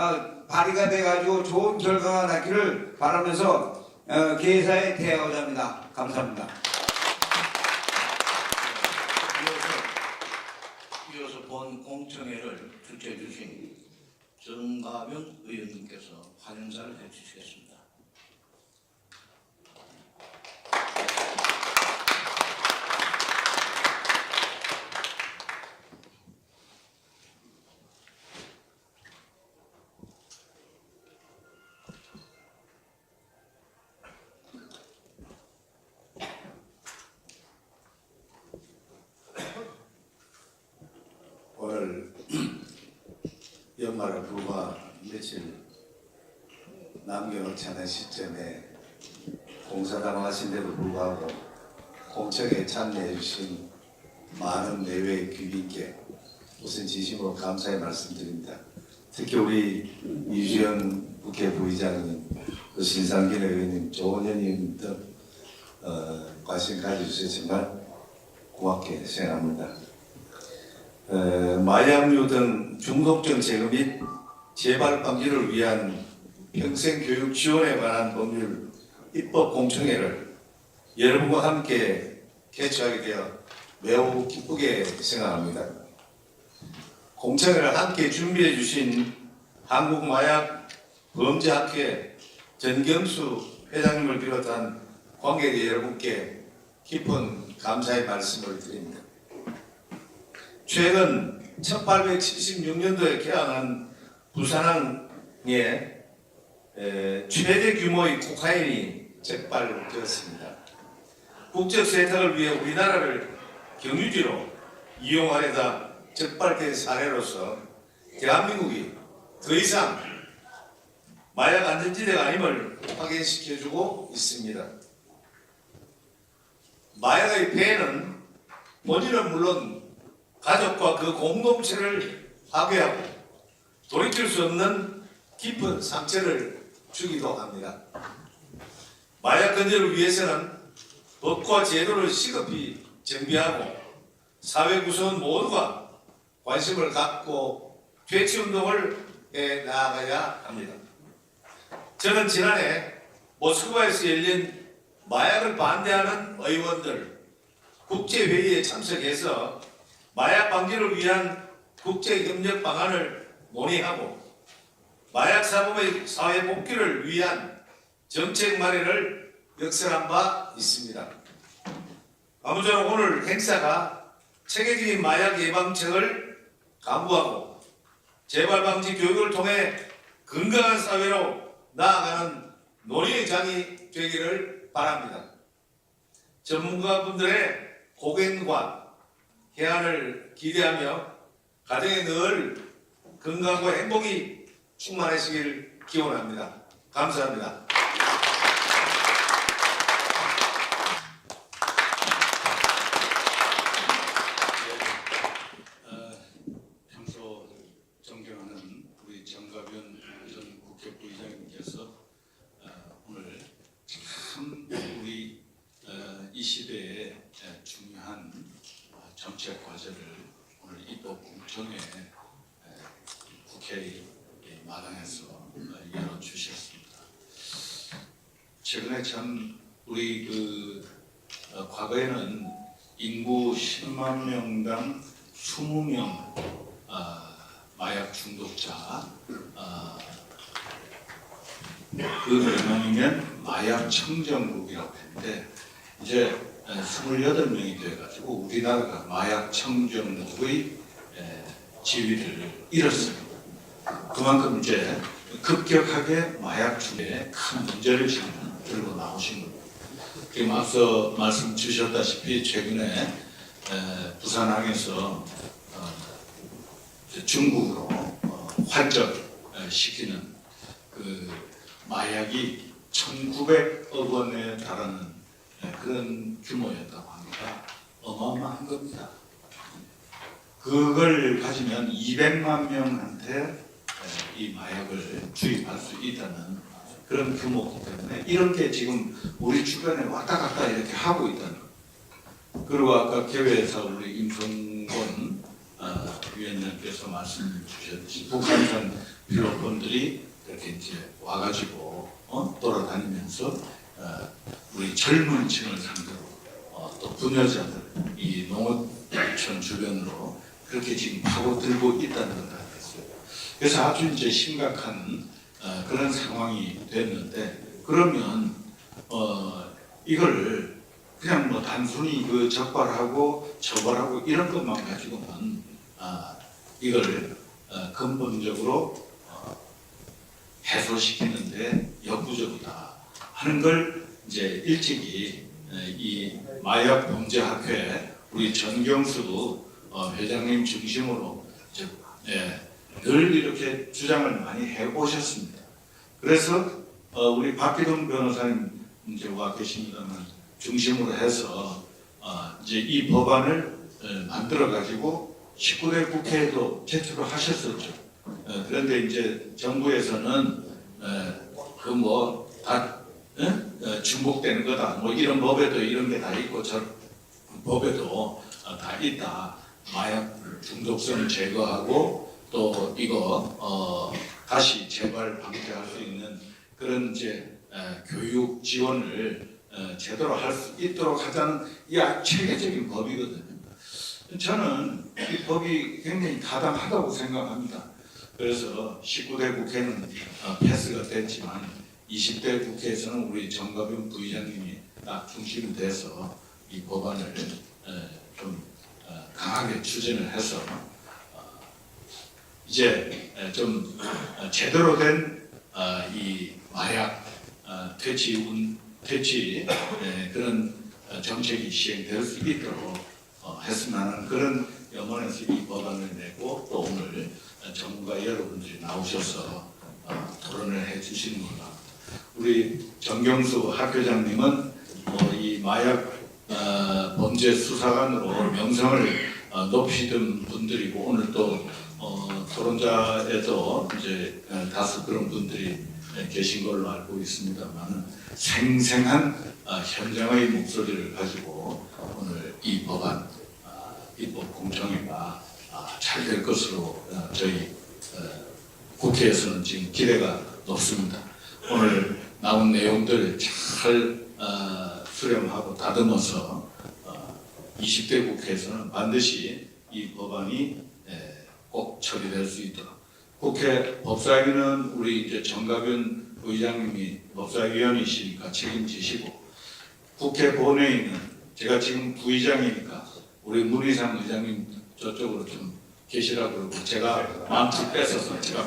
어, 발의가 돼가지고 좋은 결과가 나기를 바라면서 어, 개사에 대하고자 합니다. 감사합니다. 이어서, 이어서 본 공청회를 주최해 주신 정가면 의원님께서 환영사를 해주시겠습니다. 오늘 연말을 불과 며칠 남겨놓지 않은 시점에 공사당하신데도 불구하고 공청에 참여해 주신 많은 내외 귀빈께 우선 진심으로 감사의 말씀드립니다. 특히 우리 이주영 국회 부의장님, 그 신상균 의원님, 조원현님 등 어, 관심 가져주셔서 정말 고맙게 생각합니다. 어, 마약류 등 중독성 제거 및 재발 방지를 위한 평생 교육 지원에 관한 법률 입법 공청회를 여러분과 함께 개최하게 되어 매우 기쁘게 생각합니다. 공청회를 함께 준비해 주신 한국마약 범죄학회 전경수 회장님을 비롯한 관계자 여러분께 깊은 감사의 말씀을 드립니다. 최근 1876년도에 개항한 부산항에 에, 최대 규모의 코카인이 적발되었습니다. 국적 세탁을 위해 우리나라를 경유지로 이용하려다 적발된 사례로서 대한민국이 더 이상 마약 안전지대가 아님을 확인시켜주고 있습니다. 마약의 폐해는 본인은 물론 가족과 그 공동체를 파괴하고 돌이킬 수 없는 깊은 상처를 주기도 합니다. 마약 근절을 위해서는 법과 제도를 시급히 정비하고 사회 구성원 모두가 관심을 갖고 퇴치 운동을 해 나아가야 합니다. 저는 지난해 모스크바에서 열린 마약을 반대하는 의원들 국제회의에 참석해서 마약 방지를 위한 국제 협력 방안을 논의하고 마약 사범의 사회 복귀를 위한 정책 마련을 역설한 바 있습니다. 아무쪼록 오늘 행사가 체계적인 마약 예방책을 강구하고 재발 방지 교육을 통해 건강한 사회로 나아가는 논의의 장이 되기를 바랍니다. 전문가분들의 고견과 해안을 기대하며 가정에 늘 건강과 행복이 충만하시길 기원합니다. 감사합니다. 어, 평소 존경하는 우리 정가변 전 국회 부의장님께서 어, 오늘 참 우리 어, 이 시대에 에, 중요한 어, 정책 과제를 오늘 입법 공청회 에, 국회 마당에서 어, 열어주셨습니다. 최근에 참 우리 그 어, 과거에는 인구 10만 명당 20명 아, 마약 중독자 아, 그 명이면 마약 청정국이라고 했는데 이제 28명이 돼가지고 우리나라가 마약 청정국의 에, 지위를 잃었습니다. 그만큼 이제 급격하게 마약 중에 큰 문제를 지금 들고 나오신 겁니다. 지금 앞서 말씀 주셨다시피 최근에 에, 부산항에서 어, 중국으로 어, 환적 에, 시키는 그 마약이 1,900억 원에 달하는 에, 그런 규모였다고 합니다. 어마어마한 겁니다. 그걸 가지면 200만 명한테 에, 이 마약을 주입할 수 있다는 그런 규모이기 때문에 이런 게 지금 우리 주변에 왔다 갔다 이렇게 하고 있다는 거. 그리고 아까 개회에서 우리 임성권 어, 말씀 주셨듯이 북한산 필로폰들이 이렇게 이제 와가지고 어? 돌아다니면서 어, 우리 젊은 층을 상대로 어, 또 부녀자들 이 농어촌 주변으로 그렇게 지금 파고들고 있다는 걸 알았어요. 그래서 아주 이제 심각한 어, 그런 상황이 됐는데 그러면 어, 이걸 그냥 뭐 단순히 그 적발하고 처벌하고 이런 것만 가지고는 아, 이걸 어, 근본적으로 어, 해소시키는데 역부족이다 하는 걸 이제 일찍이 에, 이 마약 범죄 학회 우리 전경수 어, 회장님 중심으로 이제, 예, 늘 이렇게 주장을 많이 해 오셨습니다. 그래서 어, 우리 박기동 변호사님 이제 와 계십니다만 중심으로 해서 어, 이제 이 법안을 만들어 가지고 19대 국회에도 제출을 하셨었죠. 어, 그런데 이제 정부에서는 그 뭐다 어, 중복되는 거다. 뭐 이런 법에도 이런 게 다 있고 저 법에도 어, 다 있다. 마약 중독성 제거하고 또 이거 어, 다시 재발 방지 할 수 있는 그런 이제 에, 교육 지원을 어, 제대로 할 수 있도록 하자는 이 체계적인 법이거든요. 저는 이 법이 굉장히 타당하다고 생각합니다. 그래서 19대 국회는 어, 패스가 됐지만 20대 국회에서는 우리 정가빈 부의장님이 딱 중심이 돼서 이 법안을 에, 좀 어, 강하게 추진을 해서 어, 이제 에, 좀 어, 제대로 된 이 마약 어, 퇴치 운 퇴치 에, 그런 어, 정책이 시행될 수 있도록 어, 했으면 하는 그런 염원에서 이 법안을 내고 또 오늘 어, 전문가 여러분들이 나오셔서 어, 토론을 해주시는 겁니다. 우리 정경수 학회장님은 어, 이 마약 어, 범죄 수사관으로 명성을 어, 높이던 분들이고 오늘 또 어, 토론자에도 이제 어, 다수 그런 분들이 계신 걸로 알고 있습니다만 생생한 어, 현장의 목소리를 가지고 오늘 이 법안 아, 입법 공정위가 아, 잘될 것으로 어, 저희 어, 국회에서는 지금 기대가 높습니다. 오늘 나온 내용들 잘 어, 수렴하고 다듬어서 어, 20대 국회에서는 반드시 이 법안이 에, 꼭 처리될 수 있도록. 국회 법사위는 우리 이제 정가변 의장님이 법사위원이시니까 책임지시고 국회 본회의는 제가 지금 부의장이니까 우리 문희상 의장님 저쪽으로 좀 계시라 그러고 제가 마음껏 뺏어서 제가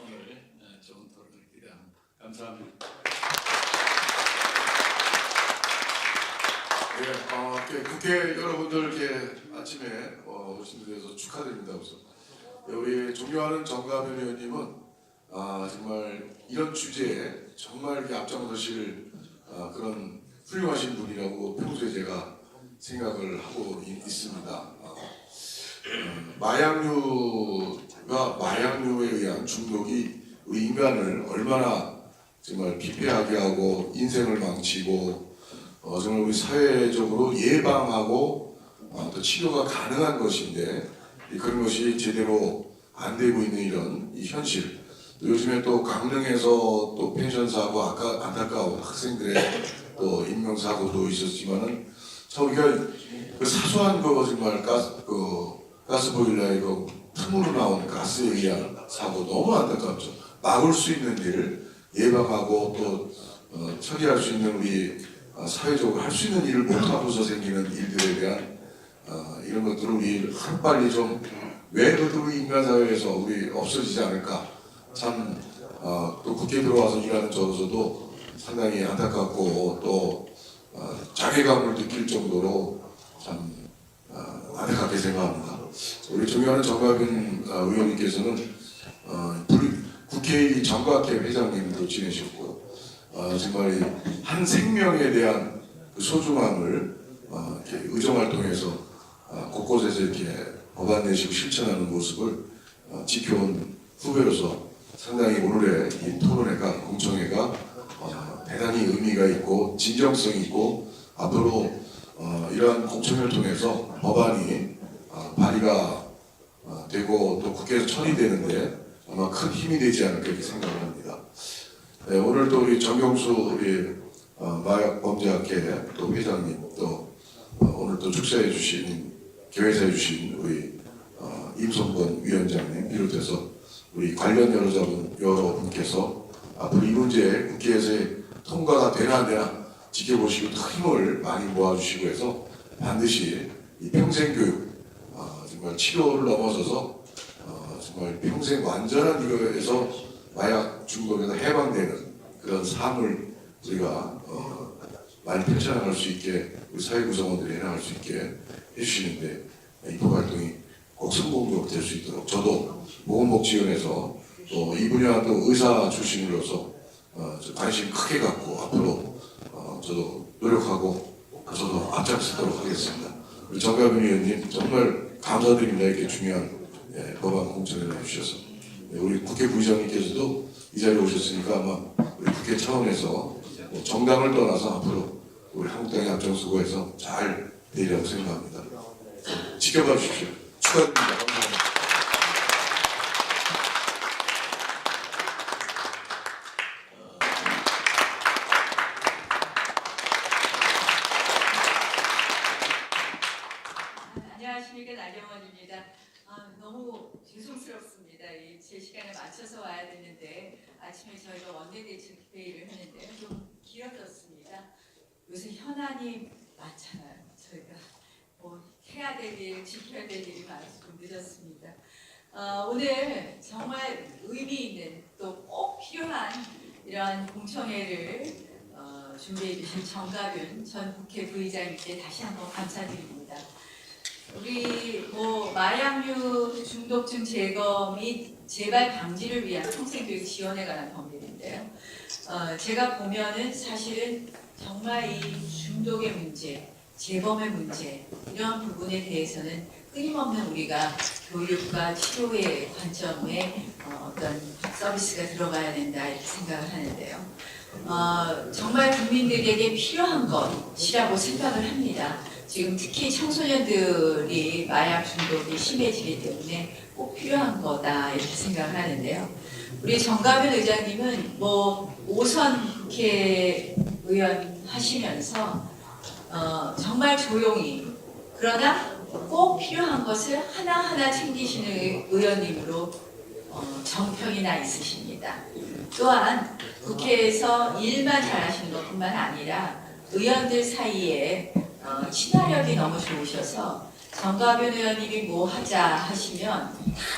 오늘 어, 좋은 토론을 기대합니다. 감사합니다. 예, 어, 이렇게 국회 여러분들 이렇게 아침에 어, 오신 데 대해서 축하드립니다. 우선 예, 존경하는 정가변 의원님은 아, 정말 이런 주제에 정말 앞장서실 아, 그런 훌륭하신 분이라고 평소에 제가 생각을 하고 있, 습니다. 아, 음, 마약류가 마약류에 의한 중독이 우리 인간을 얼마나 정말 피폐하게 하고 인생을 망치고 어, 정말 우리 사회적으로 예방하고 어, 또 치료가 가능한 것인데 이 그런 것이 제대로 안 되고 있는 이런 이 현실 또 요즘에 또 강릉에서 또 펜션 사고 아까 안타까운 학생들의 또 인명 사고도 있었지만은 참 우리가 그 사소한 거 정말 가스 그 가스 보일러에 그 틈으로 나오는 가스에 의한 사고 너무 안타깝죠. 막을 수 있는 일을 예방하고 또 어, 처리할 수 있는 우리 어, 사회적으로 할 수 있는 일을 못하고서 생기는 일들에 대한 어, 이런 것들을 하루빨리 좀 왜 그것도 우리 인간 사회에서 우리 없어지지 않을까 참 어, 또 국회 들어와서 일하는 저로서도 상당히 안타깝고 또 어, 자괴감을 느낄 정도로 참 어, 안타깝게 생각합니다. 우리 존경하는 정가근 어, 의원님께서는 어, 불- 국회의 정각회 회장님도 지내셨고 어, 정말 이한 생명에 대한 그 소중함을 어, 의정활동에서 어, 곳곳에서 이렇게 법안 내시고 실천하는 모습을 어, 지켜온 후배로서 상당히 오늘의 이 토론회가 공청회가 어, 대단히 의미가 있고 진정성 있고 앞으로 어, 이러한 공청회를 통해서 법안이 아, 발의가 아, 되고 또 국회에서 처리되는데 아마 큰 힘이 되지 않을까 이렇게 생각을 합니다. 네, 오늘 또 우리 정경수 우리 어, 마약범죄학회 또 회장님 또 어, 오늘 또 축사해 주신 개회사해 주신 우리 어, 임성권 위원장님 비롯해서 우리 관련 여러분 여러분께서 앞으로 이 문제 국회에서 통과가 되나 안 되나 지켜보시고 또 힘을 많이 모아주시고 해서 반드시 이 평생교육 어, 정말 치료를 넘어서서 어, 정말 평생 완전한 이거에서 마약 중독에서 해방되는 그런 삶을 우리가 어, 많이 펼쳐나갈 수 있게 우리 사회 구성원들이 해나갈 수 있게 해주시는데 이법 활동이 꼭 성공적으로 될 수 있도록 저도 보건복지원에서 또 이 분야 또 의사 출신으로서 어, 저 관심 크게 갖고 앞으로 어, 저도 노력하고 저도 앞장서도록 하겠습니다. 우리 정가빈 의원님 정말 감사드립니다. 이렇게 중요한 예, 법안 공천을 해주셔서 네, 우리 국회 부의장님께서도 이 자리에 오셨으니까 아마 우리 국회 차원에서 뭐 정당을 떠나서 앞으로 우리 한국당이 앞장서고 해서 잘 되리라고 생각합니다. 지켜봐 주십시오. 축하드립니다. 나경원입니다. 아, 저희가 원내대책 회의를 하는데요. 좀 길어졌습니다. 요새 현안이 많잖아요. 저희가 뭐 해야 될 일, 지켜야 될 일이 늦었습니다. 어, 오늘 정말 의미 있는 또 꼭 필요한 이러한 공청회를 어, 준비해 주신 정가윤 전 국회 부의장님께 다시 한번 감사드립니다. 우리 뭐 마약류 중독증 제거 및 재발 방지를 위한 평생교육 지원에 관한 법률인데요. 어, 제가 보면은 사실은 정말 이 중독의 문제, 재범의 문제 이런 부분에 대해서는 끊임없는 우리가 교육과 치료의 관점에 어, 어떤 서비스가 들어가야 된다 이렇게 생각을 하는데요. 어, 정말 국민들에게 필요한 것이라고 생각을 합니다. 지금 특히 청소년들이 마약 중독이 심해지기 때문에 꼭 필요한 거다 이렇게 생각을 하는데요. 우리 정가변 의장님은 뭐 5선 국회 의원 하시면서 어, 정말 조용히 그러나 꼭 필요한 것을 하나하나 챙기시는 의원님으로 어, 정평이나 있으십니다. 또한 국회에서 일만 잘하시는 것뿐만 아니라 의원들 사이에 어, 친화력이 너무 좋으셔서 정가변 의원님이 뭐 하자 하시면 다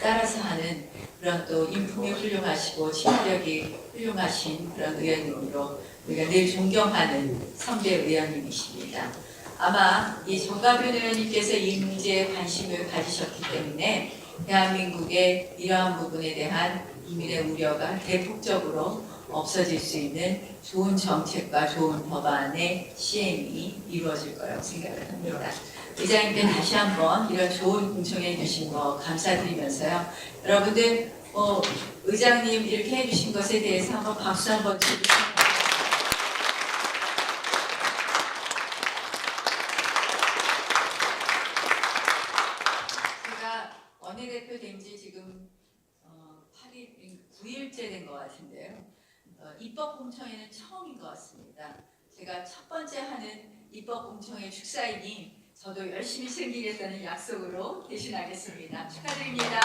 따라서 하는 그런 또 인품이 훌륭하시고 친화력이 훌륭하신 그런 의원님으로 우리가 늘 존경하는 선배 의원님이십니다. 아마 이 정가변 의원님께서 이 문제에 관심을 가지셨기 때문에 대한민국의 이러한 부분에 대한 국민의 우려가 대폭적으로 없어질 수 있는 좋은 정책과 좋은 법안의 시행이 이루어질 거라고 생각을 합니다. 의장님께 다시 한번 이런 좋은 공청해 주신 거 감사드리면서요. 여러분들 뭐 의장님 이렇게 해주신 것에 대해서 한번 박수 한번 쳐주시면 제가 원내대표 된 지 지금 어, 8일, 9일째 된 것 같은데요. 어, 입법 공청회는 처음인 것 같습니다. 제가 첫 번째 하는 입법 공청회 축사이니 저도 열심히 챙기겠다는 약속으로 대신하겠습니다. 축하드립니다.